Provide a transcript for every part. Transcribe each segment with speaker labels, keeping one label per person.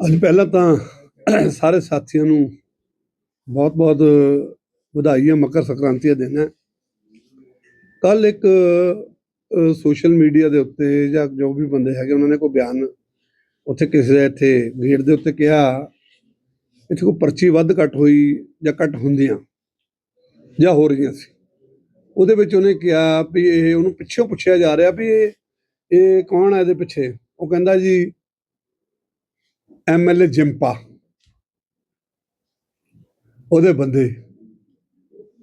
Speaker 1: ਅੱਜ ਪਹਿਲਾਂ ਤਾਂ ਸਾਰੇ ਸਾਥੀਆਂ ਨੂੰ ਬਹੁਤ-ਬਹੁਤ ਵਧਾਈਆਂ ਮਕਰ ਸੰਕ੍ਰਾਂਤੀ ਦਾ ਦਿਨ ਹੈ ਕੱਲ ਇੱਕ ਸੋਸ਼ਲ ਮੀਡੀਆ ਦੇ ਉੱਤੇ ਜਾਂ ਜੋ ਵੀ ਬੰਦੇ ਹੈਗੇ ਉਹਨਾਂ ਨੇ ਕੋਈ ਬਿਆਨ ਉੱਥੇ ਕਿਸੇ ਦੇ ਇੱਥੇ ਗੇਟ ਦੇ ਉੱਤੇ ਕਿਹਾ ਇੱਥੇ ਕੋਈ ਪਰਚੀ ਵੱਧ ਘੱਟ ਹੋਈ ਜਾਂ ਘੱਟ ਹੁੰਦੀਆਂ ਜਾਂ ਹੋ ਰਹੀਆਂ ਸੀ। ਉਹਦੇ ਵਿੱਚ ਉਹਨੇ ਕਿਹਾ ਵੀ ਇਹ ਉਹਨੂੰ ਪਿੱਛੋਂ ਪੁੱਛਿਆ ਜਾ ਰਿਹਾ ਵੀ ਇਹ ਇਹ ਕੌਣ ਹੈ ਇਹਦੇ ਪਿੱਛੇ? ਉਹ ਕਹਿੰਦਾ ਜੀ ਐਮਐਲਏ ਜਿੰਪਾ। ਉਹਦੇ ਬੰਦੇ।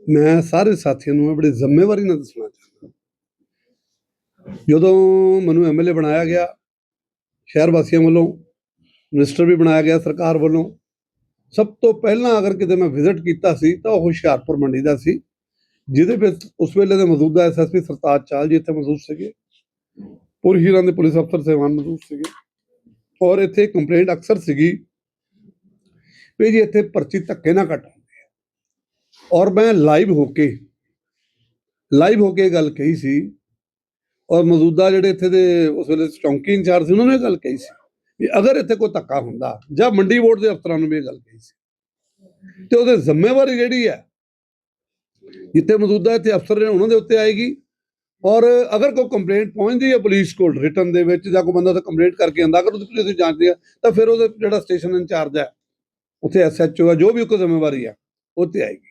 Speaker 1: ਮੈਂ ਸਾਰੇ ਸਾਥੀਆਂ ਨੂੰ ਇਹ ਬੜੀ ਜ਼ਿੰਮੇਵਾਰੀ ਨਾਲ ਦੱਸਣਾ ਚਾਹੁੰਦਾ। ਜਦੋਂ ਮੈਨੂੰ ਐਮਐਲਏ ਬਣਾਇਆ ਗਿਆ, ਸ਼ਹਿਰ ਵਾਸੀਆਂ ਵੱਲੋਂ, ਮਿਨਿਸਟਰ ਵੀ ਬਣਾਇਆ ਗਿਆ ਸਰਕਾਰ ਵੱਲੋਂ, ਸਭ ਤੋਂ ਪਹਿਲਾਂ ਅਗਰ ਕਿਤੇ ਮੈਂ ਵਿਜ਼ਿਟ ਕੀਤਾ ਸੀ, ਤਾਂ ਉਹ ਹੁਸ਼ਿਆਰਪੁਰ ਮੰਡੀ ਦਾ ਸੀ, ਜਿਹਦੇ ਵਿੱਚ ਉਸ ਵੇਲੇ ਦੇ ਮੌਜੂਦਾ ਐਸਐਸਪੀ ਸਰਤਾਜ ਚਾਲ ਜੀ ਇੱਥੇ ਮੌਜੂਦ ਸੀਗੇ। ਪੁਰ ਹੀਰਾਂ ਦੇ ਪੁਲਿਸ ਅਫਸਰ ਸਹਿਬਾਨ ਮੌਜੂਦ ਸੀਗੇ। ਔਰ ਇੱਥੇ ਕੰਪਲੇਂਟ ਅਕਸਰ ਸੀਗੀ ਵੀ ਜੀ ਇੱਥੇ ਪਰਚੀ ਧੱਕੇ ਨਾ ਕੱਟ ਹੁੰਦੀ ਹੈ ਔਰ ਮੈਂ ਲਾਈਵ ਹੋ ਕੇ ਲਾਈਵ ਹੋ ਕੇ ਇਹ ਗੱਲ ਕਹੀ ਸੀ। ਔਰ ਮੌਜੂਦਾ ਜਿਹੜੇ ਇੱਥੇ ਦੇ ਉਸ ਵੇਲੇ ਚੌਂਕੀ ਇੰਚਾਰਜ ਸੀ, ਉਹਨਾਂ ਨੇ ਇਹ ਗੱਲ ਕਹੀ ਸੀ ਵੀ ਅਗਰ ਇੱਥੇ ਕੋਈ ਧੱਕਾ ਹੁੰਦਾ ਜਾਂ ਮੰਡੀ ਬੋਰਡ ਦੇ ਅਫਸਰਾਂ ਨੂੰ ਵੀ ਇਹ ਗੱਲ ਕਹੀ ਸੀ। ਤੇ ਉਹਦੇ ਜ਼ਿੰਮੇਵਾਰੀ ਜਿਹੜੀ ਹੈ, ਜਿੱਥੇ ਮੌਜੂਦਾ ਇੱਥੇ ਅਫਸਰ ਨੇ ਉਹਨਾਂ ਦੇ ਉੱਤੇ ਆਏਗੀ। ਔਰ ਅਗਰ ਕੋਈ ਕੰਪਲੇਂਟ ਪਹੁੰਚਦੀ ਹੈ ਪੁਲਿਸ ਕੋਲ ਰਿਟਨ ਦੇ ਵਿੱਚ ਜਾਂ ਕੋਈ ਬੰਦਾ ਤਾਂ ਕੰਪਲੇਂਟ ਕਰਕੇ ਆਂਦਾ ਅਗਰ ਉਹਦੀ ਪੁਲਿਸ ਜਾਂਚਦੀ ਹੈ, ਤਾਂ ਫਿਰ ਉਹਦਾ ਜਿਹੜਾ ਸਟੇਸ਼ਨ ਇੰਚਾਰਜ ਹੈ, ਉੱਥੇ ਐਸਐਚਓ ਹੈ, ਜੋ ਵੀ ਕੋਈ ਜ਼ਿੰਮੇਵਾਰੀ ਹੈ, ਉਹ ਤੇ ਆਏਗੀ।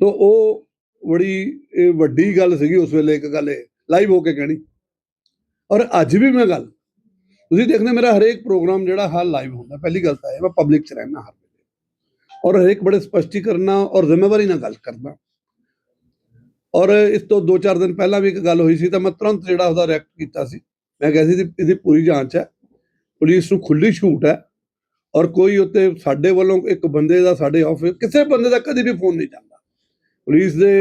Speaker 1: ਸੋ ਉਹ ਬੜੀ, ਇਹ ਵੱਡੀ ਗੱਲ ਸੀਗੀ ਉਸ ਵੇਲੇ ਇੱਕ ਗੱਲ ਇਹ ਲਾਈਵ ਹੋ ਕੇ ਕਹਿਣੀ। ਔਰ ਅੱਜ ਵੀ ਮੈਂ ਗੱਲ, ਤੁਸੀਂ ਦੇਖਦੇ ਮੇਰਾ ਹਰੇਕ ਪ੍ਰੋਗਰਾਮ ਜਿਹੜਾ ਹਾਲ ਲਾਈਵ ਹੁੰਦਾ, ਪਹਿਲੀ ਗੱਲ ਤਾਂ ਇਹ ਮੈਂ ਪਬਲਿਕ 'ਚ ਰਹਿਣਾ ਹਰ ਵੇਲੇ। ਔਰ ਹਰੇਕ ਬੜੇ ਸਪਸ਼ਟੀਕਰਨਾਂ ਔਰ ਜ਼ਿੰਮੇਵਾਰੀ ਨਾਲ ਗੱਲ ਕਰਨਾ ਔਰ ਇਸ ਤੋਂ 2-4 ਦਿਨ ਪਹਿਲਾਂ ਵੀ ਇੱਕ ਗੱਲ ਹੋਈ ਸੀ ਤਾਂ ਮੈਂ ਤੁਰੰਤ ਜਿਹੜਾ ਉਹਦਾ ਰਿਐਕਟ ਕੀਤਾ ਸੀ ਮੈਂ ਕਿਹਾ ਸੀ ਇਹਦੀ- ਪੂਰੀ ਜਾਂਚ ਹੈ ਪੁਲਿਸ ਨੂੰ ਖੁੱਲੀ ਛੂਟ ਹੈ ਔਰ ਕੋਈ ਉੱਤੇ ਸਾਡੇ ਵੱਲੋਂ ਇੱਕ ਬੰਦੇ ਦਾ ਸਾਡੇ ਆਫਿਸ ਕਿਸੇ ਬੰਦੇ ਦਾ ਕਦੀ ਵੀ ਫੋਨ ਨਹੀਂ ਜਾਂਦਾ ਪੁਲਿਸ ਦੇ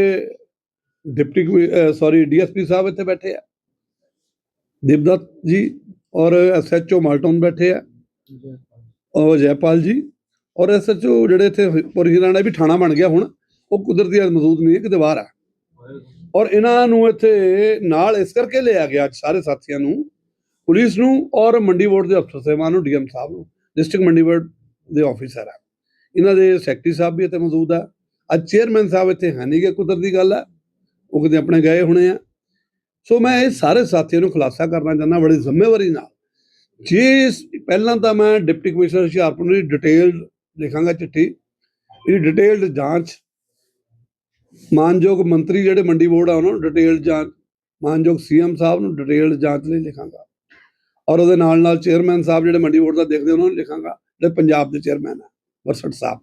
Speaker 1: ਡਿਪਟੀ ਸੌਰੀ ਡੀਐਸਪੀ ਸਾਹਿਬ ਇੱਥੇ ਬੈਠੇ ਆ ਦਿਵਦਤ ਜੀ ਔਰ ਐਸਐਚਓ ਮਾਲਟਨ ਬੈਠੇ ਆ ਔਰ ਜੈਪਾਲ ਜੀ ਔਰ ਐਸਐਚਓ ਜਿਹੜੇ ਇੱਥੇ ਪੁਰਹੀਰਾਣਾ ਵੀ ਥਾਣਾ ਬਣ ਗਿਆ ਹੁਣ ਉਹ ਕੁਦਰਤੀ ਮੌਜੂਦ ਨਹੀਂ ਹੈ ਕਿ ਦੀਵਾਰ ਆ ਔਰ ਇਹਨਾਂ ਨੂੰ ਇੱਥੇ ਨਾਲ ਇਸ ਕਰਕੇ ਲਿਆ ਗਿਆ ਅੱਜ ਸਾਰੇ ਸਾਥੀਆਂ ਨੂੰ, ਪੁਲਿਸ ਨੂੰ ਔਰ ਮੰਡੀ ਬੋਰਡ ਦੇ ਅਫਸਰ ਸਾਹਿਬਾਨ ਨੂੰ, ਡੀਐਮ ਸਾਹਿਬ ਨੂੰ, ਡਿਸਟ੍ਰਿਕਟ ਮੰਡੀ ਬੋਰਡ ਦੇ ਆਫੀਸਰ ਆ। ਇਹਨਾਂ ਦੇ ਸੈਕਟਰੀ ਸਾਹਿਬ ਵੀ ਇੱਥੇ ਮੌਜੂਦ ਆ। ਅੱਜ ਚੇਅਰਮੈਨ ਸਾਹਿਬ ਇੱਥੇ ਹੈ ਨਹੀਂਗੇ ਕੁਦਰਤੀ ਗੱਲ ਆ। ਉਹ ਕਿਤੇ ਆਪਣੇ ਗਏ ਹੋਣੇ ਆ। ਸੋ ਮੈਂ ਇਹ ਸਾਰੇ ਸਾਥੀਆਂ ਨੂੰ ਖੁਲਾਸਾ ਕਰਨਾ ਚਾਹੁੰਦਾ, ਬੜੀ ਜ਼ਿੰਮੇਵਾਰੀ ਨਾਲ। ਜੇ ਪਹਿਲਾਂ ਤਾਂ ਮੈਂ ਡਿਪਟੀ ਕਮਿਸ਼ਨਰ ਹੁਸ਼ਿਆਰਪੁਰ ਨੂੰ ਡਿਟੇਲਡ ਲਿਖਾਂਗਾ ਚਿੱਠੀ। ਇਹ ਡਿਟੇਲਡ ਜਾਂਚ ਮਾਨਯੋਗ ਮੰਤਰੀ ਜਿਹੜੇ ਮੰਡੀ ਬੋਰਡ ਆ, ਉਹਨਾਂ ਨੂੰ ਡਿਟੇਲਡ ਜਾਂਚ, ਮਾਨਯੋਗ ਸੀਐਮ ਸਾਹਿਬ ਨੂੰ ਡਿਟੇਲਡ ਜਾਂਚ ਲਈ ਲਿਖਾਂਗਾ। ਔਰ ਉਹਦੇ ਨਾਲ ਨਾਲ ਚੇਅਰਮੈਨ ਸਾਹਿਬ ਜਿਹੜੇ ਮੰਡੀ ਬੋਰਡ ਦਾ ਦੇਖਦੇ ਉਹਨਾਂ ਨੂੰ ਲਿਖਾਂਗਾ, ਜਿਹੜੇ ਪੰਜਾਬ ਦੇ ਚੇਅਰਮੈਨ ਆ ਵਰਸਟ ਸਾਹਿਬ।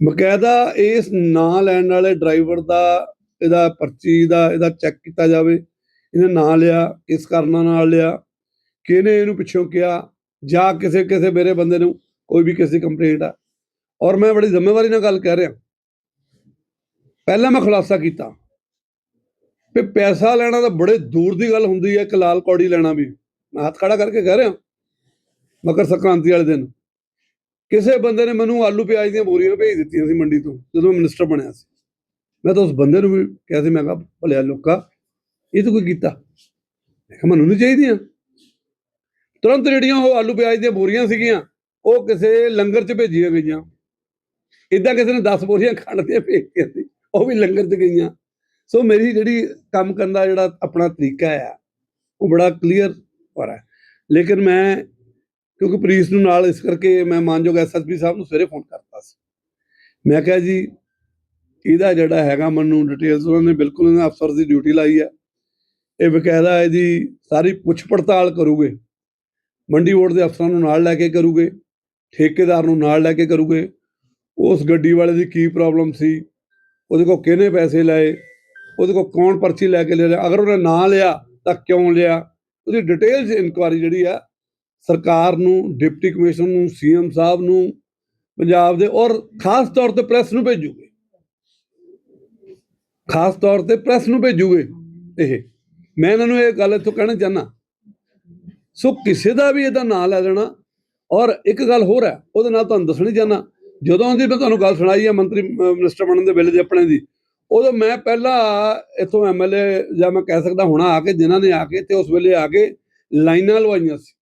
Speaker 1: ਬਕਾਇਦਾ ਇਸ ਨਾਂ ਲੈਣ ਵਾਲੇ ਡਰਾਈਵਰ ਦਾ, ਇਹਦਾ ਪਰਚੀ ਦਾ, ਇਹਦਾ ਚੈੱਕ ਕੀਤਾ ਜਾਵੇ। ਇਹਨੇ ਨਾਂ ਲਿਆ ਇਸ ਕਾਰਨਾਂ ਨਾਲ ਲਿਆ, ਕਿਹਨੇ ਇਹਨੂੰ ਪਿੱਛੋਂ ਕਿਹਾ, ਜਾਂ ਕਿਸੇ ਕਿਸੇ ਮੇਰੇ ਬੰਦੇ ਨੂੰ ਕੋਈ ਵੀ ਕਿਸੇ ਦੀ ਕੰਪਲੇਂਟ ਆ। ਔਰ ਮੈਂ ਬੜੀ ਜ਼ਿੰਮੇਵਾਰੀ ਨਾਲ ਗੱਲ ਕਹਿ ਰਿਹਾ। ਪਹਿਲਾਂ ਮੈਂ ਖੁਲਾਸਾ ਕੀਤਾ ਵੀ ਪੈਸਾ ਲੈਣਾ ਤਾਂ ਬੜੇ ਦੂਰ ਦੀ ਗੱਲ ਹੁੰਦੀ ਹੈ, ਇੱਕ ਲਾਲ ਕੌੜੀ ਲੈਣਾ ਵੀ। ਮੈਂ ਹੱਥ ਖੜਾ ਕਰਕੇ ਕਹਿ ਰਿਹਾ, ਮਕਰ ਸੰਕ੍ਰਾਂਤੀ ਵਾਲੇ ਦਿਨ। ਕਿਸੇ ਬੰਦੇ ਨੇ ਮੈਨੂੰ ਆਲੂ ਪਿਆਜ਼ ਦੀਆਂ ਬੋਰੀਆਂ ਭੇਜ ਦਿੱਤੀਆਂ ਸੀ ਮੰਡੀ ਤੋਂ, ਜਦੋਂ ਮੈਂ ਮਿਨਿਸਟਰ ਬਣਿਆ ਸੀ। ਮੈਂ ਤਾਂ ਉਸ ਬੰਦੇ ਨੂੰ ਵੀ ਕਿਹਾ ਸੀ, ਮੈਂ ਕਿਹਾ, ਭਲਿਆ ਲੋਕਾ, ਇਹ ਤਾਂ ਕੋਈ ਕੀਤਾ? ਮੈਂ ਕਿਹਾ, ਮੈਨੂੰ ਨਹੀਂ ਚਾਹੀਦੀਆਂ। ਤੁਰੰਤ ਜਿਹੜੀਆਂ ਉਹ ਆਲੂ ਪਿਆਜ਼ ਦੀਆਂ ਬੋਰੀਆਂ ਸੀਗੀਆਂ, ਉਹ ਕਿਸੇ ਲੰਗਰ 'ਚ ਭੇਜੀਆਂ ਗਈਆਂ। ਇਦਾਂ ਕਿਸੇ ਨੇ 10 ਬੋਰੀਆਂ ਖੰਡ ਦੀਆਂ ਭੇਜੀਆਂ ਸੀ। ਉਹ ਵੀ ਲੰਗਰ 'ਚ ਗਈਆਂ। ਸੋ ਮੇਰੀ ਜਿਹੜੀ ਕੰਮ ਕਰਨ ਦਾ ਜਿਹੜਾ ਆਪਣਾ ਤਰੀਕਾ ਆ, ਉਹ ਬੜਾ ਕਲੀਅਰ ਹੋ। ਰਿਹਾ ਲੇਕਿਨ ਮੈਂ, ਕਿਉਂਕਿ ਪੁਲਿਸ ਨੂੰ ਨਾਲ ਇਸ ਕਰਕੇ ਮੈਂ ਮਾਨਯੋਗ ਐਸਐਸਪੀ ਸਾਹਿਬ ਨੂੰ ਸਵੇਰੇ ਫੋਨ ਕਰਤਾ ਸੀ। ਮੈਂ ਕਿਹਾ ਜੀ, ਇਹਦਾ ਜਿਹੜਾ ਹੈਗਾ ਮੈਨੂੰ ਡਿਟੇਲਸ ਉਹਨਾਂ ਨੇ ਬਿਲਕੁਲ ਇਹਨਾਂ ਅਫਸਰ ਦੀ ਡਿਊਟੀ ਲਾਈ ਹੈ ਇਹ ਬਕਾਇਦਾ ਇਹਦੀ ਸਾਰੀ ਪੁੱਛ ਪੜਤਾਲ ਕਰੂਗੇ। ਮੰਡੀ ਬੋਰਡ ਦੇ ਅਫਸਰਾਂ ਨੂੰ ਨਾਲ ਲੈ ਕੇ ਕਰੂਗੇ। ਠੇਕੇਦਾਰ ਨੂੰ ਨਾਲ ਲੈ ਕੇ ਕਰੂਗੇ। ਉਸ ਗੱਡੀ ਵਾਲੇ ਦੀ ਕੀ ਪ੍ਰੋਬਲਮ ਸੀ? ਉਹਦੇ ਕੋਲ ਕਿਹਨੇ ਪੈਸੇ ਲਏ? ਉਹਦੇ ਕੋਲ ਕੌਣ ਪਰਚੀ ਲੈ ਕੇ ਲੈ ਰਿਹਾ ਅਗਰ ਉਹਨੇ ਨਾ ਲਿਆ, ਤਾਂ ਕਿਉਂ ਲਿਆ? ਉਹਦੀ ਡਿਟੇਲਸ ਇਨਕੁਆਰੀ ਜਿਹੜੀ ਆ, ਸਰਕਾਰ ਨੂੰ, ਡਿਪਟੀ ਕਮਿਸ਼ਨਰ ਨੂੰ, ਸੀਐਮ ਸਾਹਿਬ ਨੂੰ, ਪੰਜਾਬ ਦੇ ਔਰ ਖਾਸ ਤੌਰ ਤੇ ਪ੍ਰੈਸ ਨੂੰ ਭੇਜੂਗੇ। ਖਾਸ ਤੌਰ ਤੇ ਪ੍ਰੈਸ ਨੂੰ ਭੇਜੂਗੇ ਇਹ। ਮੈਂ ਇਹਨਾਂ ਨੂੰ ਇਹ ਗੱਲ ਇੱਥੋਂ ਕਹਿਣਾ ਚਾਹਨਾ ਸੋ ਕਿਸੇ ਦਾ ਵੀ ਇਹਦਾ ਨਾਂ ਲੈ ਦੇਣਾ। ਔਰ ਇੱਕ ਗੱਲ ਹੋਰ ਹੈ, ਉਹਦੇ ਨਾਲ ਤੁਹਾਨੂੰ ਦੱਸਣੀ ਚਾਹਨਾ ਜਦੋਂ ਦੀ ਮੈਂ ਤੁਹਾਨੂੰ ਗੱਲ ਸੁਣਾਈ ਹੈ ਮੰਤਰੀ, ਅਹ ਮਿਨਿਸਟਰ ਬਣਨ ਦੇ ਵੇਲੇ ਦੀ ਆਪਣੇ ਦੀ, ਉਦੋਂ ਮੈਂ ਪਹਿਲਾਂ ਇੱਥੋਂ ਐਮਐਲਏ ਜਾਂ ਮੈਂ ਕਹਿ ਸਕਦਾ ਹੁਣਾ ਆ ਕੇ ਜਿਨ੍ਹਾਂ ਨੇ ਆ ਕੇ ਤੇ ਉਸ ਵੇਲੇ ਆ ਕੇ ਲਾਈਨਾਂ ਲਵਾਈਆਂ ਸੀ।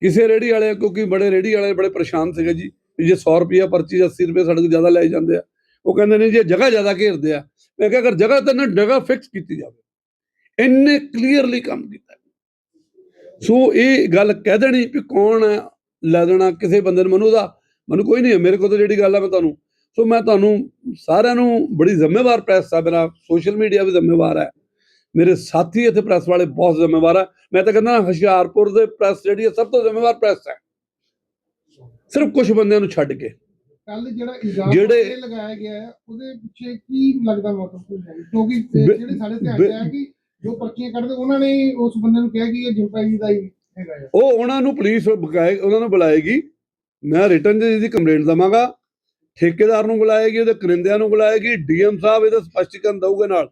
Speaker 1: ਕਿਸੇ ਰੇੜੀ ਵਾਲੇ, ਕਿਉਂਕਿ ਬੜੇ ਰੇੜੀ ਵਾਲੇ ਬੜੇ ਪਰੇਸ਼ਾਨ ਸੀਗੇ ਜੀ, ਵੀ ਜੇ 100 ਰੁਪਿਆ ਪਰਚੀ 80 ਰੁਪਏ ਸਾਡੇ ਤੋਂ ਜ਼ਿਆਦਾ ਲੈ ਜਾਂਦੇ ਆ। ਉਹ ਕਹਿੰਦੇ ਨੇ ਜੇ ਜਗ੍ਹਾ ਜ਼ਿਆਦਾ ਘੇਰਦੇ ਆ, ਮੈਂ ਕਿਹਾ ਅਗਰ ਜਗ੍ਹਾ ਤਾਂ ਨਾ ਜਗ੍ਹਾ ਫਿਕਸ ਕੀਤੀ ਜਾਵੇ। ਇੰਨੇ ਕਲੀਅਰਲੀ ਕੰਮ ਕੀਤਾ। ਸੋ ਇਹ ਗੱਲ ਕਹਿ ਦੇਣੀ ਵੀ ਕੌਣ ਹੈ ਲੈ ਦੇਣਾ, ਕਿਸੇ ਬੰਦੇ ਨੂੰ ਮੈਨੂੰ ਦਾ ਮੈਨੂੰ ਕੋਈ ਨਹੀਂ ਮੇਰੇ ਕੋਲ ਤਾਂ ਜਿਹੜੀ ਗੱਲ ਆ ਮੈਂ ਤੁਹਾਨੂੰ ਸੋ ਮੈਂ ਤੁਹਾਨੂੰ ਸਾਰਿਆਂ ਨੂੰ ਬੜੀ ਜ਼ਿੰਮੇਵਾਰ ਪ੍ਰੈਸ ਆ ਮੇਰਾ ਸੋਸ਼ਲ ਮੀਡੀਆ ਵੀ ਜ਼ਿੰਮੇਵਾਰ ਹੈ। ਮੇਰੇ ਸਾਥੀ ਇੱਥੇ ਪ੍ਰੈਸ ਵਾਲੇ ਬਹੁਤ ਜ਼ਿੰਮੇਵਾਰ ਆ। ਮੈਂ ਤਾਂ ਕਹਿੰਦਾ ਹੁਸ਼ਿਆਰਪੁਰ ਦੇ ਪ੍ਰੈਸ ਜਿਹੜੀ ਹੈ ਸਭ ਤੋਂ ਜ਼ਿੰਮੇਵਾਰ ਪ੍ਰੈਸ ਹੈ। ਸਿਰਫ ਕੁਝ ਬੰਦਿਆਂ ਨੂੰ ਛੱਡ ਕੇ।
Speaker 2: ਕੱਲ ਜਿਹੜਾ ਇਲਜ਼ਾਮ
Speaker 1: ਜਿਹੜੇ-
Speaker 2: ਇਹ ਲਗਾਇਆ ਗਿਆ ਹੈ ਉਹਦੇ ਪਿੱਛੇ ਕੀ ਲੱਗਦਾ ਮਤਲਬ ਕਿਉਂਕਿ ਜਿਹੜੇ ਸਾਡੇ ਧਿਆਨ ਆਇਆ ਕਿ ਜੋ ਪਰਚੀਆਂ ਕੱਢਦੇ ਉਹਨਾਂ ਨੇ ਉਸ ਬੰਦੇ ਨੂੰ ਕਿਹਾ ਕਿ ਇਹ ਜਿੰਪਾ ਜੀ ਦਾ ਹੀ ਹੈਗਾ ਹੈ
Speaker 1: ਉਹ ਉਹਨਾਂ ਨੂੰ ਪੁਲਿਸ ਉਹਨਾਂ ਨੂੰ ਬੁਲਾਏਗੀ। ਮੈਂ ਰਿਟਰਨ 'ਚ ਇਹਦੀ ਕੰਪਲੇਂਟ ਦਵਾਂਗਾ। ਠੇਕੇਦਾਰ ਨੂੰ ਬੁਲਾਏਗੀ ਉਹਦੇ ਕਰਿੰਦਿਆਂ ਨੂੰ ਬੁਲਾਏਗੀ ਡੀਐਮ ਸਾਹਿਬ ਇਹਦਾ ਸਪਸ਼ਟੀਕਰਨ ਦਊਗੇ ਨਾਲ।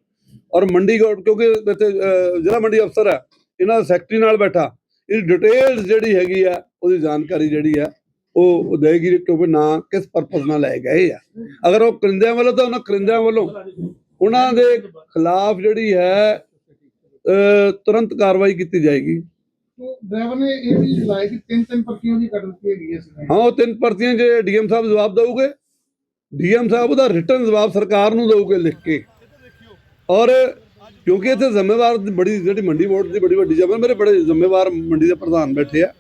Speaker 1: ਔਰ ਮੰਡੀ ਗੌਰ ਕਿਉਂਕਿ ਇੱਥੇ ਜ਼ਿਲ੍ਹਾ ਮੰਡੀ ਅਫਸਰ ਹੈ ਇਹਨਾਂ ਦਾ ਸੈਕਟਰੀ ਨਾਲ ਬੈਠਾ। ਇਹ ਡਿਟੇਲਸ ਜਿਹੜੀ ਹੈਗੀ ਆ ਉਹਦੀ ਜਾਣਕਾਰੀ ਜਿਹੜੀ ਆ ਉਹ ਉਹ ਦੇਗੀ ਕਿਉਂਕਿ ਨਾ ਕਿਸ ਪਰਪਸ ਨਾਲ ਲੈ ਗਏ ਆ। ਅਗਰ ਉਹ ਕਰਿੰਦਿਆਂ ਵੱਲੋਂ ਤਾਂ ਉਹਨਾਂ ਕਰਿੰਦਿਆਂ ਵੱਲੋਂ ਉਹਨਾਂ ਦੇ ਖਿਲਾਫ ਜਿਹੜੀ ਹੈ ਅਹ, ਤੁਰੰਤ ਕਾਰਵਾਈ ਕੀਤੀ ਜਾਏਗੀ।
Speaker 2: ਡਰਾਈਵਰ ਨੇ ਇਹ ਵੀ ਲਾਇਆ ਕਿ ਤਿੰਨ ਤਿੰਨ ਪਰਚੀਆਂ ਦੀ ਕੱਢ ਦਿੱਤੀ ਹੈਗੀ ਹੈ ਸੀ
Speaker 1: ਹਾਂ, ਉਹ ਤਿੰਨ ਪਰਚੀਆਂ ਜੇ ਡੀਐਮ ਸਾਹਿਬ ਜਵਾਬ ਦਊਗੇ ਡੀਐਮ ਸਾਹਿਬ ਉਹਦਾ ਰਿਟਰਨ ਜਵਾਬ ਸਰਕਾਰ ਨੂੰ ਦਊਗੇ ਲਿਖ ਕੇ। ਔਰ ਕਿਉਂਕਿ ਇੱਥੇ ਜ਼ਿੰਮੇਵਾਰ ਬੜੀ ਜਿਹੜੀ ਮੰਡੀ ਬੋਰਡ ਦੀ ਬੜੀ ਵੱਡੀ ਜਮਾ ਮੇਰੇ ਬੜੇ ਜ਼ਿੰਮੇਵਾਰ ਮੰਡੀ ਦੇ ਪ੍ਰਧਾਨ ਬੈਠੇ ਆ।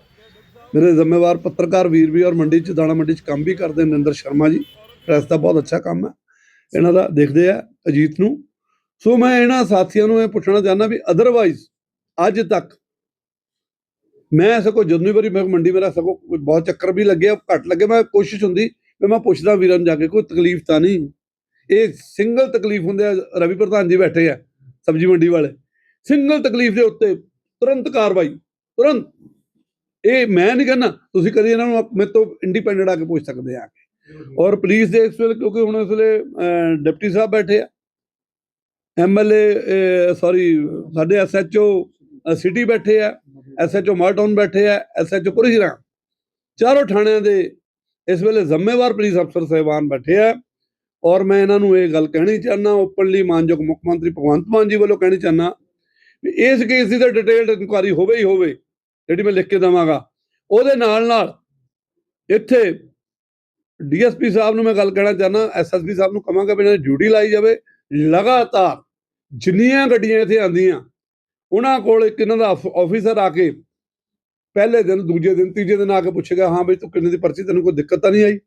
Speaker 1: ਮੇਰੇ ਜ਼ਿੰਮੇਵਾਰ ਪੱਤਰਕਾਰ ਵੀਰ ਵੀ ਔਰ ਮੰਡੀ ਚ, ਦਾਣਾ ਮੰਡੀ ਚ ਕੰਮ ਵੀ ਕਰਦੇ ਨਰਿੰਦਰ ਸ਼ਰਮਾ ਜੀ। ਪ੍ਰੈਸ ਦਾ ਬਹੁਤ ਅੱਛਾ ਕੰਮ ਹੈ ਇਹਨਾਂ ਦਾ ਦੇਖਦੇ ਆ ਅਜੀਤ ਨੂੰ। ਸੋ ਮੈਂ ਇਹਨਾਂ ਸਾਥੀਆਂ ਨੂੰ ਇਹ ਪੁੱਛਣਾ ਚਾਹੁੰਦਾ ਵੀ ਅਦਰਵਾਈਜ਼ ਅੱਜ ਤੱਕ ਮੈਂ ਸਗੋਂ ਜਦੋਂ ਵਾਰੀ ਮੈਂ ਮੰਡੀ ਮੇਰਾ ਸਗੋਂ ਬਹੁਤ ਚੱਕਰ ਵੀ ਲੱਗਿਆ ਘੱਟ ਲੱਗੇ, ਮੈਂ ਕੋਸ਼ਿਸ਼ ਹੁੰਦੀ ਵੀ ਮੈਂ ਪੁੱਛਦਾ ਵੀਰਾਂ ਨੂੰ ਜਾ ਕੇ, ਕੋਈ ਤਕਲੀਫ ਤਾਂ ਨਹੀਂ। ਇਹ ਸਿੰਗਲ ਤਕਲੀਫ ਹੁੰਦੇ ਆ, ਰਵੀ ਪ੍ਰਧਾਨ ਜੀ ਬੈਠੇ ਆ, ਸਬਜ਼ੀ ਮੰਡੀ ਵਾਲੇ। ਸਿੰਗਲ ਤਕਲੀਫ ਦੇ ਉੱਤੇ ਤੁਰੰਤ ਕਾਰਵਾਈ, ਤੁਰੰਤ। ਇਹ ਮੈਂ ਨਹੀਂ ਕਹਿੰਦਾ, ਤੁਸੀਂ ਕਦੀ ਇਹਨਾਂ ਨੂੰ ਮੇਰੇ ਤੋਂ ਇੰਡੀਪੈਂਡੈਂਟ ਆ ਕੇ ਪੁੱਛ ਸਕਦੇ ਆ ਔਰ ਪੁਲਿਸ ਦੇ ਇਸ ਵੇਲੇ, ਕਿਉਂਕਿ ਹੁਣ ਇਸ ਵੇਲੇ ਡਿਪਟੀ ਸਾਹਿਬ ਬੈਠੇ ਆ। ਐਮਐਲਏ ਸੌਰੀ ਸਾਡੇ ਐਸਐਚਓ ਸਿਟੀ ਬੈਠੇ ਆ ਐਸਐਚਓ ਮਾਲਟਾਊਨ ਬੈਠੇ ਆ ਐਸਐਚਓ ਪੁਰਹੀਰਾ ਚਾਰੋਂ ਥਾਣਿਆਂ ਦੇ ਇਸ ਵੇਲੇ ਜ਼ਿੰਮੇਵਾਰ ਪੁਲਿਸ ਅਫਸਰ ਸਹਿਬਾਨ ਬੈਠੇ ਆ। ਔਰ ਮੈਂ ਇਹਨਾਂ ਨੂੰ ਇਹ ਗੱਲ ਕਹਿਣੀ ਚਾਹਨਾ ਓਪਨਲੀ ਮਾਨਯੋਗ ਮੁੱਖ ਮੰਤਰੀ ਭਗਵੰਤ ਮਾਨ ਜੀ ਵੱਲੋਂ ਕਹਿਣੀ ਚਾਹਨਾ ਵੀ ਇਸ ਕੇਸ ਦੀ ਤਾਂ ਡਿਟੇਲਡ ਇਨਕੁਆਰੀ ਹੋਵੇ ਹੀ ਹੋਵੇ, ਜਿਹੜੀ ਮੈਂ ਲਿਖ ਕੇ ਦਵਾਂਗਾ। ਉਹਦੇ ਨਾਲ ਨਾਲ ਇੱਥੇ ਡੀਐਸਪੀ ਸਾਹਿਬ ਨੂੰ ਮੈਂ ਗੱਲ ਕਹਿਣਾ ਚਾਹਨਾ ਐਸਐਸਪੀ ਸਾਹਿਬ ਨੂੰ ਕਹਾਂਗਾ ਵੀ ਇਹਨਾਂ ਦੀ ਡਿਊਟੀ ਲਾਈ ਜਾਵੇ। ਲਗਾਤਾਰ ਜਿੰਨੀਆਂ ਗੱਡੀਆਂ ਇੱਥੇ ਆਉਂਦੀਆਂ ਉਹਨਾਂ ਕੋਲ ਇੱਕ ਇਹਨਾਂ ਦਾ ਆਫੀਸਰ ਆ ਕੇ ਪਹਿਲੇ ਦਿਨ, ਦੂਜੇ ਦਿਨ, ਤੀਜੇ ਦਿਨ ਆ ਕੇ ਪੁੱਛੇਗਾ, ਹਾਂ ਬਈ, ਤੂੰ ਕਿੰਨੇ ਦੀ ਪਰਚੀ? ਤੈਨੂੰ ਕੋਈ ਦਿੱਕਤ ਤਾਂ ਨਹੀਂ ਆਈ?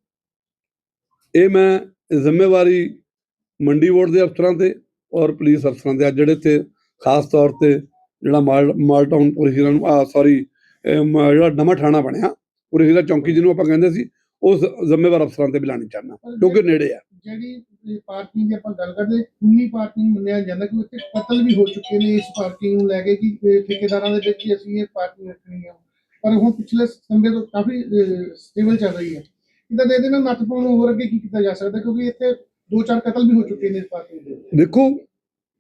Speaker 1: ਇਹ ਮੈਂ ਜ਼ਿੰਮੇਵਾਰੀ ਮੰਡੀ ਬੋਰਡ ਦੇ ਅਫਸਰਾਂ ਤੇ ਔਰ ਪੁਲਿਸ ਅਫਸਰਾਂ ਦੇ ਆ ਜਿਹੜੇ ਤੇ ਖਾਸ ਤੌਰ ਤੇ ਜਿਹੜਾ ਮਾਲ ਮਾਲਟਾਊਨ ਪੁਰਹੀਰਾ ਨੂੰ ਆ ਸੌਰੀ ਜਿਹੜਾ ਨਵਾਂ ਠਾਣਾ ਬਣਿਆ ਪੁਲਿਸ ਪੁਰਹੀਰਾ ਚੌਂਕੀ ਜਿਹਨੂੰ ਆਪਾਂ ਕਹਿੰਦੇ ਸੀ ਉਸ ਜ਼ਿੰਮੇਵਾਰ ਅਫਸਰਾਂ ਤੇ ਬਿਲਾਣੀ ਚਾਹਨਾ ਕਿਉਂਕਿ ਨੇੜੇ ਆ।
Speaker 2: ਜਿਹੜੀ ਪਾਰਕਿੰਗ ਦੀ ਆਪਾਂ ਗੱਲ ਕਰਦੇ ਉਨੀ ਪਾਰਕਿੰਗ ਮੰਨਿਆ ਜਾਂਦਾ ਕਿ ਉੱਥੇ ਕਤਲ ਵੀ ਹੋ ਚੁੱਕੇ ਨੇ ਇਸ ਪਾਰਕਿੰਗ ਨੂੰ ਲੈ ਕੇ ਕਿ ਠੇਕੇਦਾਰਾਂ ਦੇ ਵਿੱਚ ਹੀ ਅਸੀਂ ਇਹ ਪਾਰਕਿੰਗ ਰੱਖਣੀ ਆ। ਪਰ ਹੁਣ ਪਿਛਲੇ ਸਮੇਂ ਤੋਂ ਕਾਫੀ ਸਟੇਬਲ ਚੱਲ ਰਹੀ ਹੈ ਇਹਦਾ ਦੇ ਦੇਣਾ ਨੱਥ ਪਾਉਣ ਨੂੰ ਹੋਰ ਅੱਗੇ ਕੀ ਕੀਤਾ ਜਾ ਸਕਦਾ ਕਿਉਂਕਿ ਇੱਥੇ ਦੋ ਚਾਰ ਕਤਲ ਵੀ ਹੋ ਚੁੱਕੇ ਨੇ ਇਸ ਪਾਰਕਿੰਗ ਦੇ
Speaker 1: ਦੇਖੋ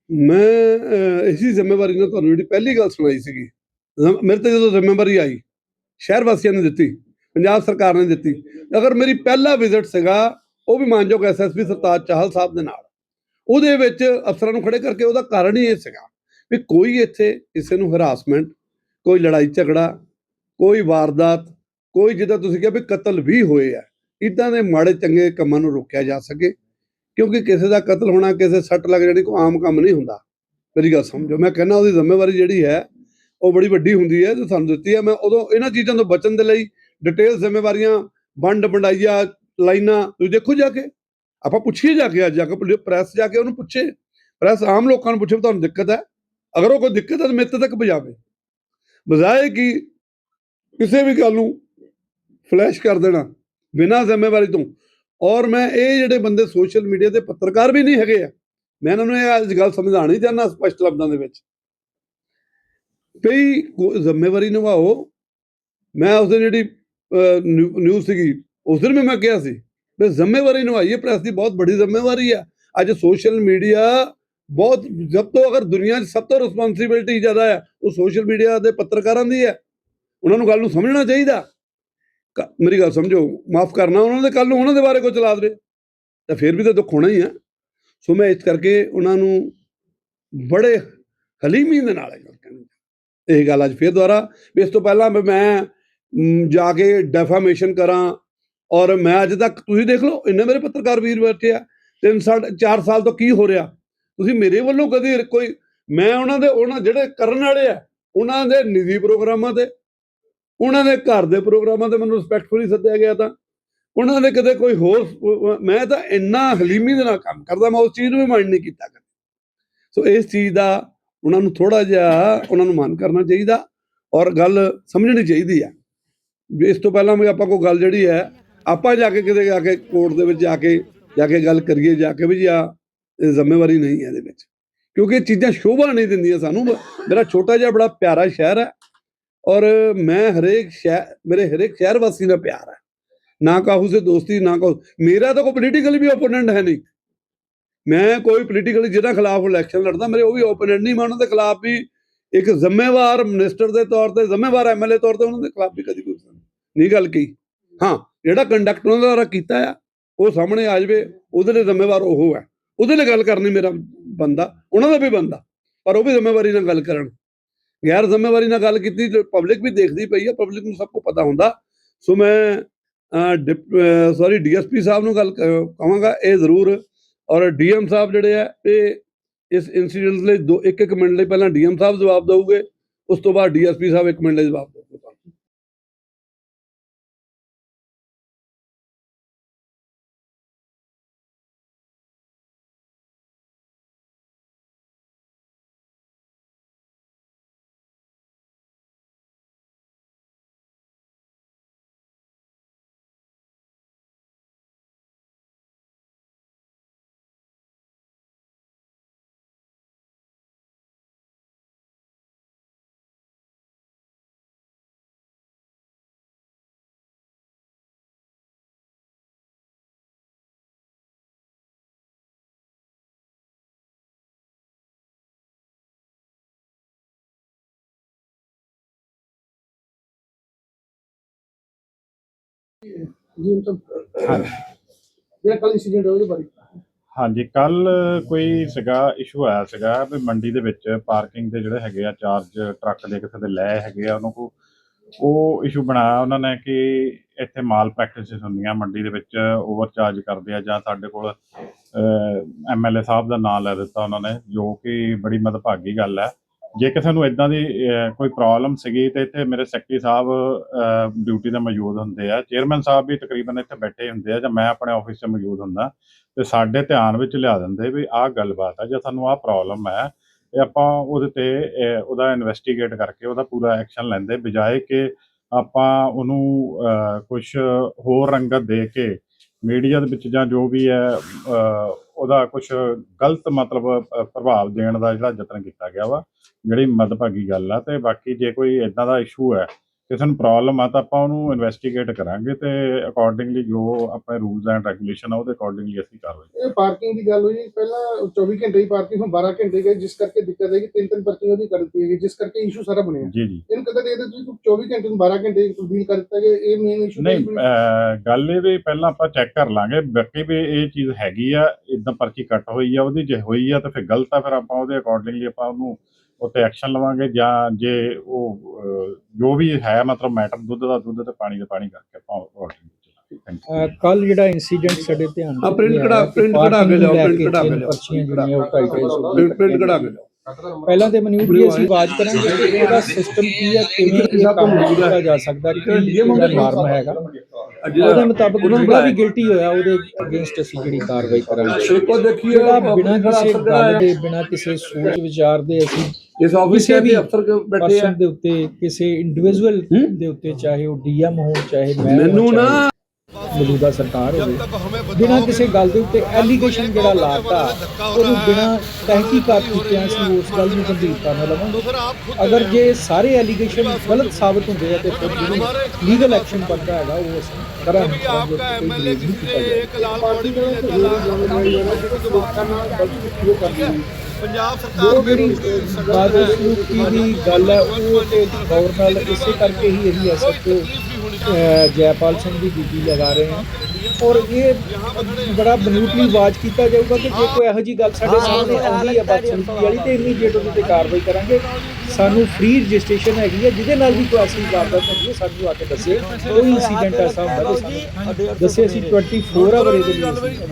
Speaker 1: ਮੈਂ ਅਹ, ਇਸੀ ਜ਼ਿੰਮੇਵਾਰੀ ਨਾਲ ਤੁਹਾਨੂੰ ਜਿਹੜੀ ਪਹਿਲੀ ਗੱਲ ਸੁਣਾਈ ਸੀਗੀ ਜ਼ਮ- ਮੇਰੇ ਤੇ ਜਦੋਂ ਜ਼ਿੰਮੇਵਾਰੀ ਆਈ ਸ਼ਹਿਰ ਵਾਸੀਆਂ ਨੇ ਦਿੱਤੀ। ਪੰਜਾਬ ਸਰਕਾਰ ਨੇ ਦਿੱਤੀ। ਅਗਰ ਮੇਰੀ ਪਹਿਲਾ ਵਿਜ਼ਿਟ ਸੀਗਾ, ਉਹ ਵੀ ਮਾਨਯੋਗ ਐਸਐਸਪੀ ਸਰਤਾਜ ਚਾਹਲ ਸਾਹਿਬ ਦੇ ਨਾਲ। ਉਹਦੇ ਵਿੱਚ ਅਫਸਰਾਂ ਨੂੰ ਖੜੇ ਕਰਕੇ ਉਹਦਾ ਕਾਰਨ ਹੀ ਇਹ ਸੀਗਾ ਵੀ ਕੋਈ ਇੱਥੇ ਕਿਸੇ ਨੂੰ ਹਰਾਸਮੈਂਟ ਕੋਈ ਲੜਾਈ ਝਗੜਾ, ਕੋਈ ਵਾਰਦਾਤ, ਕੋਈ ਜਿੱਦਾਂ ਤੁਸੀਂ ਕਿਹਾ ਵੀ ਕਤਲ ਵੀ ਹੋਏ ਆ, ਇਦਾਂ ਦੇ ਮਾੜੇ ਚੰਗੇ ਕੰਮਾਂ ਨੂੰ ਰੋਕਿਆ ਜਾ ਸਕੇ। ਕਿਉਂਕਿ ਕਿਸੇ ਦਾ ਕਤਲ ਹੋਣਾ, ਕਿਸੇ ਸੱਟ ਲੱਗ ਜਾਣੀ ਕੋਈ ਆਮ ਕੰਮ ਨਹੀਂ ਹੁੰਦਾ। ਮੇਰੀ ਗੱਲ ਸਮਝੋ। ਮੈਂ ਕਹਿੰਦਾ ਉਹਦੀ ਜ਼ਿੰਮੇਵਾਰੀ ਜਿਹੜੀ ਹੈ, ਉਹ ਬੜੀ ਵੱਡੀ ਹੁੰਦੀ ਹੈ ਤੇ ਸਾਨੂੰ ਦਿੱਤੀ ਹੈ। ਮੈਂ ਉਦੋਂ ਇਹਨਾਂ ਚੀਜ਼ਾਂ ਤੋਂ ਬਚਣ ਦੇ ਲਈ ਡਿਟੇਲ ਜ਼ਿੰਮੇਵਾਰੀਆਂ, ਵੰਡ ਵੰਡਾਈਆ, ਲਾਈਨਾਂ, ਤੁਸੀਂ ਦੇਖੋ ਜਾ ਕੇ। ਆਪਾਂ ਪੁੱਛੀਏ ਜਾ ਕੇ ਅੱਜ, ਜਾ ਕੇ ਪ੍ਰੈਸ ਜਾ ਕੇ ਉਹਨੂੰ ਪੁੱਛੇ। ਪ੍ਰੈਸ ਆਮ ਲੋਕਾਂ ਨੂੰ ਪੁੱਛੇ ਤੁਹਾਨੂੰ ਦਿੱਕਤ ਹੈ। ਅਗਰ ਉਹ ਕੋਈ ਦਿੱਕਤ ਹੈ ਤਾਂ ਮੇਰੇ ਤੱਕ ਪਹੁੰਚਾਵੇ। ਬਜਾਏ ਕਿ ਕਿਸੇ ਵੀ ਗੱਲ ਨੂੰ ਫਲੈਸ਼ ਕਰ ਦੇਣਾ ਬਿਨਾਂ ਜ਼ਿੰਮੇਵਾਰੀ ਤੋਂ। ਔਰ ਮੈਂ ਇਹ ਜਿਹੜੇ ਬੰਦੇ ਸੋਸ਼ਲ ਮੀਡੀਆ ਦੇ ਪੱਤਰਕਾਰ ਵੀ ਨਹੀਂ ਹੈਗੇ ਆ, ਮੈਂ ਇਹਨਾਂ ਨੂੰ ਇਹ ਅੱਜ ਗੱਲ ਸਮਝਾਣੀ ਚਾਹੁੰਦਾ ਸਪਸ਼ਟ ਲਫ਼ਜ਼ਾਂ ਦੇ ਵਿੱਚ। ਵੀ ਕੋ- ਜ਼ਿੰਮੇਵਾਰੀ ਨਿਭਾਓ। ਮੈਂ ਉਸ ਜਿਹੜੀ ਨਿਊਜ਼ ਸੀਗੀ। ਉਸ ਦਿਨ ਵੀ ਮੈਂ ਕਿਹਾ ਸੀ, ਵੀ ਜ਼ਿੰਮੇਵਾਰੀ ਨਿਭਾਈਏ ਪ੍ਰੈਸ ਦੀ ਬਹੁਤ ਵੱਡੀ ਜ਼ਿੰਮੇਵਾਰੀ ਆ। ਅੱਜ ਸੋਸ਼ਲ ਮੀਡੀਆ ਬਹੁਤ ਜਦ ਤੋਂ ਅਗਰ ਦੁਨੀਆ 'ਚ ਸਭ ਤੋਂ ਰਿਸਪੌਂਸਿਬਿਲਟੀ ਜ਼ਿਆਦਾ ਹੈ ਉਹ ਸੋਸ਼ਲ ਮੀਡੀਆ ਦੇ ਪੱਤਰਕਾਰਾਂ ਦੀ ਹੈ ਉਹਨਾਂ ਨੂੰ ਗੱਲ ਨੂੰ ਸਮਝਣਾ ਚਾਹੀਦਾ। ਕ- ਮੇਰੀ ਗੱਲ ਸਮਝੋ, ਮਾਫ ਕਰਨਾ ਉਹਨਾਂ ਦੇ ਕੱਲ ਨੂੰ ਉਹਨਾਂ ਦੇ ਬਾਰੇ ਕੋਈ ਚਲਾ ਦੇਵੇ। ਤਾਂ ਫਿਰ ਵੀ ਤਾਂ ਦੁੱਖ ਹੋਣਾ ਹੀ ਆ। ਸੋ ਮੈਂ ਇਸ ਕਰਕੇ ਉਹਨਾਂ ਨੂੰ ਬੜੇ ਹਲੀਮੀ ਦੇ ਨਾਲ ਇਹ ਗੱਲ ਕਹਿਣੀ ਇਹ ਗੱਲ ਅੱਜ ਫਿਰ ਦੁਬਾਰਾ, ਵੀ ਇਸ ਤੋਂ ਪਹਿਲਾਂ ਵੀ ਮੈਂ ਜਾ ਕੇ ਡੈਫਾਮੇਸ਼ਨ ਕਰਾਂ। ਔਰ ਮੈਂ ਅੱਜ ਤੱਕ ਤੁਸੀਂ ਦੇਖ ਲਓ, ਇੰਨੇ ਮੇਰੇ ਪੱਤਰਕਾਰ ਵੀਰ ਬੈਠੇ ਆ, ਤਿੰਨ ਸਾਲ ਚਾਰ ਸਾਲ ਤੋਂ ਕੀ ਹੋ ਰਿਹਾ? ਤੁਸੀਂ ਮੇਰੇ ਵੱਲੋਂ ਕਦੇ ਕੋਈ, ਮੈਂ ਉਹਨਾਂ ਦੇ, ਉਹਨਾਂ ਜਿਹੜੇ ਕਰਨ ਵਾਲੇ ਆ, ਉਹਨਾਂ ਦੇ ਨਿੱਜੀ ਪ੍ਰੋਗਰਾਮਾਂ ਤੇ, ਉਹਨਾਂ ਦੇ ਘਰ ਦੇ ਪ੍ਰੋਗਰਾਮਾਂ ਤੇ ਮੈਨੂੰ ਰਿਸਪੈਕਟਫੁਲੀ ਸੱਦਿਆ ਗਿਆ ਤਾਂ, ਉਹਨਾਂ ਦੇ ਕਦੇ ਕੋਈ ਹੋਰ, ਮੈਂ ਤਾਂ ਇੰਨਾ ਹਲੀਮੀ ਦੇ ਨਾਲ ਕੰਮ ਕਰਦਾ, ਮੈਂ ਉਸ ਚੀਜ਼ ਨੂੰ ਵੀ ਮਾਈਂਡ ਨਹੀਂ ਕੀਤਾ ਕਦੇ। ਸੋ ਇਸ ਚੀਜ਼ ਦਾ ਉਹਨਾਂ ਨੂੰ ਥੋੜਾ ਜਿਹਾ, ਉਹਨਾਂ ਨੂੰ ਮਾਨ ਕਰਨਾ ਚਾਹੀਦਾ, ਔਰ ਗੱਲ ਸਮਝਣੀ ਚਾਹੀਦੀ ਆ। ਇਸ ਤੋਂ ਪਹਿਲਾਂ ਵੀ ਆਪਾਂ ਕੋਈ ਗੱਲ ਜਿਹੜੀ ਹੈ, ਆਪਾਂ ਜਾ ਕੇ ਕਿਤੇ ਜਾ ਕੇ ਕੋਰਟ ਦੇ ਵਿੱਚ ਜਾ ਕੇ ਜਾ ਕੇ ਗੱਲ ਕਰੀਏ, ਜਾ ਕੇ ਵੀ ਜੀ ਆ ਇਹ ਜ਼ਿੰਮੇਵਾਰੀ ਨਹੀਂ ਹੈ ਇਹਦੇ ਵਿੱਚ। ਕਿਉਂਕਿ ਇਹ ਚੀਜ਼ਾਂ ਸ਼ੋਭਾ ਨਹੀਂ ਦਿੰਦੀਆਂ ਸਾਨੂੰ। ਮੇਰਾ ਛੋਟਾ ਜਿਹਾ ਬੜਾ ਪਿਆਰਾ ਸ਼ਹਿਰ ਹੈ ਔਰ ਮੈਂ ਹਰੇਕ ਸ਼ਹਿਰ ਮੇਰੇ ਹਰੇਕ ਸ਼ਹਿਰ ਵਾਸੀ ਨਾਲ ਪਿਆਰ ਹੈ। ਨਾ ਕਾਹੂ ਸੇ ਦੋਸਤੀ, ਨਾ ਕਾਹੂ, ਮੇਰਾ ਤਾਂ ਕੋਈ ਪੋਲੀਟੀਕਲੀ ਵੀ ਓਪੋਨੈਂਟ ਹੈ ਨਹੀਂ। ਮੈਂ ਕੋਈ ਪੋਲੀਟੀਕਲੀ ਜਿਹਨਾਂ ਖਿਲਾਫ ਇਲੈਕਸ਼ਨ ਲੜਦਾ, ਮੇਰੇ ਉਹ ਵੀ ਓਪੋਨੈਂਟ ਨਹੀਂ। ਮੈਂ ਉਹਨਾਂ ਦੇ ਖਿਲਾਫ ਵੀ ਇੱਕ ਜ਼ਿੰਮੇਵਾਰ ਮਿਨਿਸਟਰ ਦੇ ਤੌਰ ਤੇ, ਜ਼ਿੰਮੇਵਾਰ ਐਮਐਲਏ ਤੌਰ ਤੇ ਉਹਨਾਂ ਦੇ ਖਿਲਾਫ ਵੀ ਕਦੀ ਕੋਈ ਨਹੀਂ ਗੱਲ ਕਹੀ। ਹਾਂ, ਜਿਹੜਾ ਕੰਡਕਟ ਉਹਨਾਂ ਦੁਆਰਾ ਕੀਤਾ ਆ, ਉਹ ਸਾਹਮਣੇ ਆ ਜਾਵੇ, ਉਹਦੇ ਲਈ ਜ਼ਿੰਮੇਵਾਰ ਉਹ ਹੈ। ਉਹਦੇ ਲਈ ਗੱਲ ਕਰਨੀ ਮੇਰਾ ਬੰਦਾ, ਉਹਨਾਂ ਦਾ ਵੀ ਬੰਦਾ, ਪਰ ਉਹ ਵੀ ਜ਼ਿੰਮੇਵਾਰੀ ਨਾਲ ਗੱਲ ਕਰਨ। ਗੈਰ ਜ਼ਿੰਮੇਵਾਰੀ ਨਾਲ ਗੱਲ ਕੀਤੀ ਪਬਲਿਕ ਵੀ ਦੇਖਦੀ ਪਈ ਆ ਪਬਲਿਕ ਨੂੰ ਸਭ ਕੁਝ ਪਤਾ ਹੁੰਦਾ। ਸੋ ਮੈਂ ਸੌਰੀ ਡੀਐਸਪੀ ਸਾਹਿਬ ਨੂੰ ਗੱਲ ਕ- ਕਹਾਂਗਾ, ਇਹ ਜ਼ਰੂਰ, ਔਰ ਡੀਐਮ ਸਾਹਿਬ ਜਿਹੜੇ ਆ, ਇਹ ਇਸ ਇਨਸੀਡੈਂਟ ਲਈ ਦੋ ਇੱਕ ਇੱਕ ਮਿੰਟ ਲਈ ਪਹਿਲਾਂ ਡੀਐਮ ਸਾਹਿਬ ਜਵਾਬ ਦਊਗੇ, ਉਸ ਤੋਂ ਬਾਅਦ ਡੀਐਸਪੀ ਸਾਹਿਬ ਇੱਕ ਮਿੰਟ ਲਈ ਜਵਾਬ ਦੇਣਗੇ
Speaker 2: ਜੀ ਮਤਲਬ ਜਿਹੜਾ ਕੱਲ ਇਨਸੀਡੈਂਟ ਹੋਇਆ ਉਹਦੇ ਬਾਰੇ।
Speaker 3: ਹਾਂਜੀ ਕੱਲ ਕੋਈ ਸੀਗਾ ਇਸ਼ੂ ਆਇਆ ਸੀਗਾ ਵੀ ਮੰਡੀ ਦੇ ਵਿੱਚ ਪਾਰਕਿੰਗ ਦੇ ਜਿਹੜੇ ਹੈਗੇ ਆ ਚਾਰਜ ਟਰੱਕ ਦੇ ਕਿਸੇ ਦੇ ਲੈ ਹੈਗੇ ਆ ਉਹਨਾਂ ਕੋ ਉਹ ਇਸ਼ੂ ਬਣਾਇਆ ਉਹਨਾਂ ਨੇ ਕਿ ਇੱਥੇ ਮਾਲ ਪ੍ਰੈਕਟਿਸਿਸ ਹੁੰਦੀਆਂ ਮੰਡੀ ਦੇ ਵਿੱਚ ਓਵਰਚਾਰਜ ਕਰਦੇ ਆ ਜਾਂ ਸਾਡੇ ਕੋਲ ਐਮਐਲਏ ਸਾਹਿਬ ਦਾ ਨਾਮ ਲੈ ਦਿੱਤਾ ਉਹਨਾਂ ਨੇ ਜੋ ਕਿ ਬੜੀ ਮਦਭਾਗੀ ਗੱਲ ਹੈ ਜੇ ਕਿਸੇ ਨੂੰ ਇਦਾਂ ਦੀ ਕੋਈ ਪ੍ਰੋਬਲਮ ਸੀਗੀ ਤੇ ਇੱਥੇ ਮੇਰੇ ਸੈਕਟਰੀ ਸਾਹਿਬ ਡਿਊਟੀ ਤੇ ਮੌਜੂਦ ਹੁੰਦੇ ਆ। ਚੇਅਰਮੈਨ ਸਾਹਿਬ ਵੀ ਤਕਰੀਬਨ ਇੱਥੇ ਬੈਠੇ ਹੁੰਦੇ ਆ ਜਾਂ ਮੈਂ ਆਪਣੇ ਆਫਿਸ 'ਚ ਮੌਜੂਦ ਹੁੰਦਾ। ਤੇ ਸਾਡੇ ਧਿਆਨ ਵਿੱਚ ਲਿਆ ਦਿੰਦੇ ਵੀ ਆਹ ਗੱਲਬਾਤ ਆ ਜਾਂ ਸਾਨੂੰ ਆਹ ਪ੍ਰੋਬਲਮ ਹੈ ਇਹ ਆਪਾਂ ਉਹਦੇ ਤੇ ਉਹਦਾ ਇਨਵੈਸਟੀਗੇਟ ਕਰਕੇ ਉਹਦਾ ਪੂਰਾ ਐਕਸ਼ਨ ਲੈਂਦੇ ਬਜਾਏ ਕਿ ਆਪਾਂ ਉਹਨੂੰ ਕੁਝ ਹੋਰ ਰੰਗਤ ਦੇ ਕੇ ਮੀਡੀਆ ਦੇ ਵਿੱਚ ਜਾਂ ਜੋ ਵੀ ਹੈ ਉਹਦਾ ਕੁਝ ਗਲਤ ਮਤਲਬ ਪ੍ਰਭਾਵ ਦੇਣ ਦਾ ਜਿਹੜਾ ਯਤਨ ਕੀਤਾ ਗਿਆ ਵਾ। ਜਿਹੜੀ ਮਦਭਾਗੀ ਗੱਲ ਆ ਤੇ ਬਾਕੀ ਜੇ ਕੋਈ ਇਦਾਂ ਦਾ ਇਸ਼ੂ ਹੈ ਕਿਸੇ ਨੂੰ ਪ੍ਰੋਬਲਮ ਆ ਤਾਂ ਆਪਾਂ ਉਹਨੂੰ ਇਨਵੈਸਟੀਗੇਟ ਕਰਾਂਗੇ ਤੇ ਅਕੋਰਡਿੰਗਲੀ ਜੋ ਆਪਣੇ ਰੂਲਸ ਐਂਡ ਰੈਗੂਲੇਸ਼ਨ ਆ ਉਹਦੇ ਅਕੋਰਡਿੰਗਲੀ ਅਸੀਂ ਕਾਰਵਾਈ
Speaker 2: ਇਹ ਪਾਰਕਿੰਗ ਦੀ ਗੱਲ ਹੋਈ ਪਹਿਲਾਂ 24 ਘੰਟੇ ਦੀ ਪਾਰਕਿੰਗ ਹੁਣ 12 ਘੰਟੇ ਗਏ ਜਿਸ ਕਰਕੇ ਦਿੱਕਤ ਹੈ ਕਿ ਤਿੰਨ ਤਿੰਨ ਪਰਚੀਆਂ ਉਹਦੀ ਕਰ ਦਿੱਤੀ ਗਈ ਜਿਸ ਕਰਕੇ ਇਸ਼ੂ ਸਾਰਾ ਬਣਿਆ।
Speaker 3: ਜੀ ਜੀ।
Speaker 2: ਇਹਨੂੰ ਕਦੇ ਦੇਖਦੇ ਤੁਸੀਂ 24 ਘੰਟੇ ਨੂੰ 12 ਘੰਟੇ ਤਬਦੀਲ ਕਰ ਦਿੱਤਾ ਗਿਆ ਇਹ ਮੇਨ ਇਸ਼ੂ
Speaker 3: ਨਹੀਂ ਗੱਲ ਇਹ ਵੀ ਪਹਿਲਾਂ ਆਪਾਂ ਚੈੱਕ ਕਰ ਲਾਂਗੇ ਬਾਕੀ ਵੀ ਇਹ ਚੀਜ਼ ਹੈਗੀ ਆ ਇਦਾਂ ਪਰਚੀ ਕੱਟ ਹੋਈ ਆ ਉਹਦੀ ਜੇ ਹੋਈ ਆ ਤਾਂ ਫਿਰ ਗਲਤ ਆ ਫਿਰ ਆਪਾਂ ਉਹਦੇ ਅਕੋਰਡਿੰਗਲੀ ਆਪਾਂ ਉਹਨੂੰ ਉੱਤੇ ਐਕਸ਼ਨ ਲਵਾਂਗੇ ਜਾਂ ਜੇ ਉਹ ਜੋ ਵੀ ਹੈ ਮਤਲਬ ਮੈਟਰ ਦੁੱਧ ਦਾ ਦੁੱਧ ਤੇ ਪਾਣੀ ਦਾ ਪਾਣੀ ਕਰਕੇ ਆਪਾਂ ਚਲਾਂਗੇ
Speaker 4: ਕੱਲ ਜਿਹੜਾ ਇਨਸੀਡੈਂਟ ਸਾਡੇ ਧਿਆਨ
Speaker 1: ਆ
Speaker 4: ਵਿੱਚ
Speaker 1: ਕਢਾ- print ਕਢਾ ਕੇ ਲਿਆਓ,
Speaker 4: ਕੇ
Speaker 1: ਕਢਾ ਕੇ ਲਿਆਓ।
Speaker 4: ਪਰਚੀਆਂ ਜਿਹੜੀਆਂ ਉਹ ਸੌ
Speaker 1: ਪ੍ਰਿੰਟ ਪ੍ਰਿੰਟ ਕਢਾ ਕੇ ਲਿਆਓ।
Speaker 4: ਪਹਿਲਾਂ ਤੇ ਮਨਿਊਟ ਦੀ ਅਸੀਂ ਆਵਾਜ਼ ਕਰਾਂਗੇ ਕਿ ਇਹਦਾ ਸਿਸਟਮ ਕੀ ਹੈ ਕਿਵੇਂ ਇਹ ਕੰਮ ਕੀਤਾ ਜਾ ਸਕਦਾ ਕੀ ਇਹਦਾ ਨਾਰਮ ਹੈਗਾ ਉਹਦੇ ਮੁਤਾਬਕ ਜਿਹੜਾ ਵੀ ਗਿਲਟੀ ਹੋਇਆ ਉਹਦੇ ਅਗੇਂਸਟ ਅਸੀਂ ਜਿਹੜੀ ਕਾਰਵਾਈ ਕਰਾਂਗੇ।
Speaker 1: ਸ਼ਿਲਪੋ ਦੇਖੀਏ
Speaker 4: ਬਿਨਾਂ ਕਿਸੇ ਗੱਲ ਦੇ ਬਿਨਾਂ ਕਿਸੇ ਸੋਚ ਵਿਚਾਰ ਦੇ ਅਸੀਂ
Speaker 1: ਇਸ ਆਫਿਸ ਦੇ ਅਫਸਰ ਬੈਠੇ ਆ।
Speaker 4: ਦੇ ਉੱਤੇ ਕਿਸੇ ਇੰਡੀਵਿਜੂਅਲ? ਦੇ ਉੱਤੇ ਚਾਹੇ ਉਹ ਡੀਐਮ ਹੋ ਚਾਹੇ ਮੈਂ
Speaker 1: ਮੈਨੂੰ ਨਾ
Speaker 4: ਮੌਜੂਦਾ ਸਰਕਾਰ ਹੋਵੇ ਬਿਨਾਂ ਕਿਸੇ ਗੱਲ ਦੇ ਉੱਤੇ ਐਲੀਗੇਸ਼ਨ ਜਿਹੜਾ ਲਾਤਾ ਉਹਨੂੰ ਬਿਨਾਂ ਤਹਿਕੀਕਾਤ ਕੀਤਿਆਂ ਅਸੀਂ ਉਸ ਗੱਲ ਨੂੰ ਗੰਭੀਰਤਾ ਨਾਲ ਲਵਾਂਗੇ। ਅਗਰ ਜੇ ਸਾਰੇ ਐਲੀਗੇਸ਼ਨ ਗਲਤ ਸਾਬਤ ਹੁੰਦੇ ਆ ਤੇ ਫਿਰ ਜਿਹੜੀ ਲੀਗਲ ਐਕਸ਼ਨ ਬਣਦਾ ਹੈਗਾ ਉਹ ਅਸੀਂ ਕਰਾਂਗੇ।
Speaker 2: ਪਾਰਟੀ ਦੇ ਵਿੱਚ ਲੋਕਾਂ ਨਾਲ ਗਲਤ ਉਹ ਕਰਦੀ ਹੈ?
Speaker 4: ਜੋ ਜਿਹੜੀ ਬਾਦਸਲੂਕੀ ਦੀ ਗੱਲ ਹੈ ਉਹ ਤੇ ਗੌਰ ਨਾਲ ਇਸੇ ਕਰਕੇ ਹੀ ਇਹਦੀ ਐਸਐਚਓ ਜੈਪਾਲ ਸਿੰਘ ਦੀ ਡਿਊਟੀ ਲਗਾ ਰਹੇ ਹਾਂ। ਔਰ ਇਹ ਬੜਾ ਬਨੂਟਲੀ ਆਵਾਜ਼ ਕੀਤਾ ਜਾਊਗਾ ਕਿ ਜੇ ਕੋਈ ਇਹੋ ਜੀ ਗੱਲ ਸਾਡੇ ਸਾਹਮਣੇ ਆਉਂਦੀ ਹੈ ਬਦਸਲੂਕੀ ਵਾਲੀ ਤੇ ਇਮੀਡੀਏਟ ਉਹਦੇ ਤੇ ਕਾਰਵਾਈ ਕਰਾਂਗੇ। ਸਾਨੂੰ ਫ੍ਰੀ ਰਜਿਸਟ੍ਰੇਸ਼ਨ ਹੈਗੀ ਹੈ ਜਿਹਦੇ ਨਾਲ ਵੀ ਕੋਈ ਐਸੀ ਵਾਰਦਾਤ ਹੁੰਦੀ ਹੈ ਸਾਨੂੰ ਆ ਕੇ ਦੱਸੇ। ਕੋਈ ਇਨਸੀਡੈਂਟ ਐਸਾ ਹੁੰਦਾ ਦੱਸੇ ਅਸੀਂ 24 ਆਵਰ ਇਹਦੇ ਲਈ